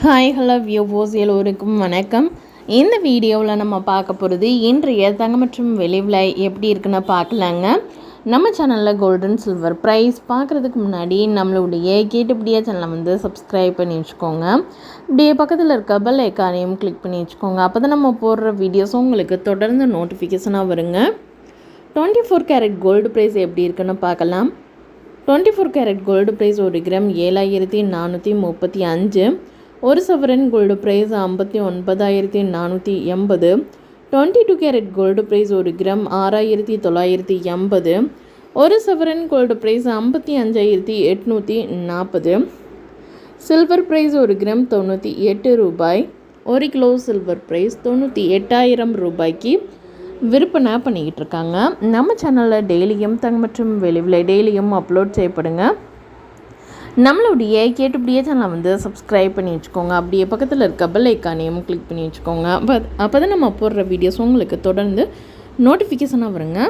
Hi hello வியூவோஸ் எல்லோருக்கும் வணக்கம். இந்த வீடியோவில் நம்ம பார்க்க போகிறது இன்றைய தங்கம் மற்றும் வெளிவில் எப்படி இருக்குன்னு பார்க்கலாங்க. நம்ம சேனலில் கோல்டன் சில்வர் ப்ரைஸ் பார்க்குறதுக்கு முன்னாடி நம்மளுடைய கேட்டுப்படியா சேனலை வந்து சப்ஸ்கிரைப் பண்ணி வச்சுக்கோங்க. இப்படியே பக்கத்தில் இருக்க பெல் ஐக்கானையும் கிளிக் பண்ணி வச்சுக்கோங்க. அப்போ தான் நம்ம போடுற வீடியோஸும் உங்களுக்கு தொடர்ந்து நோட்டிஃபிகேஷனாக வருங்க. Twenty four carat gold price எப்படி இருக்குன்னு பார்க்கலாம். Twenty four carat gold price ஒரு கிராம் ஏழாயிரத்தி நானூற்றி முப்பத்தி அஞ்சு. ஒரு சவரன் கோல்டு ப்ரைஸ் ஐம்பத்தி ஒன்பதாயிரத்தி நானூற்றி எண்பது twenty two carat gold price ஒரு கிராம் ஆறாயிரத்தி தொள்ளாயிரத்தி எண்பது ஒரு சவரன் கோல்டு ப்ரைஸ் ஐம்பத்தி அஞ்சாயிரத்தி எட்நூற்றி நாற்பது சில்வர் ப்ரைஸ் ஒரு கிராம் தொண்ணூற்றி எட்டு ரூபாய் ஒரு கிலோ சில்வர் ப்ரைஸ் தொண்ணூற்றி எட்டாயிரம் ரூபாய்க்கு விற்பனை பண்ணிக்கிட்டு இருக்காங்க. நம்ம சேனலில் டெய்லியும் தங்க மற்றும் வெளிவிலை டெய்லியும் அப்லோட் செய்யப்படுங்க. நம்மளுடைய கேட்டுப்படியே சேனலை வந்து சப்ஸ்கிரைப் பண்ணி வச்சுக்கோங்க. அப்படியே பக்கத்தில் இருக்க பெல் ஐக்கானையும் கிளிக் பண்ணி வச்சுக்கோங்க. அப்போ அப்போ தான் நம்ம போடுற வீடியோஸ் உங்களுக்கு தொடர்ந்து நோட்டிஃபிகேஷனாக வருங்க.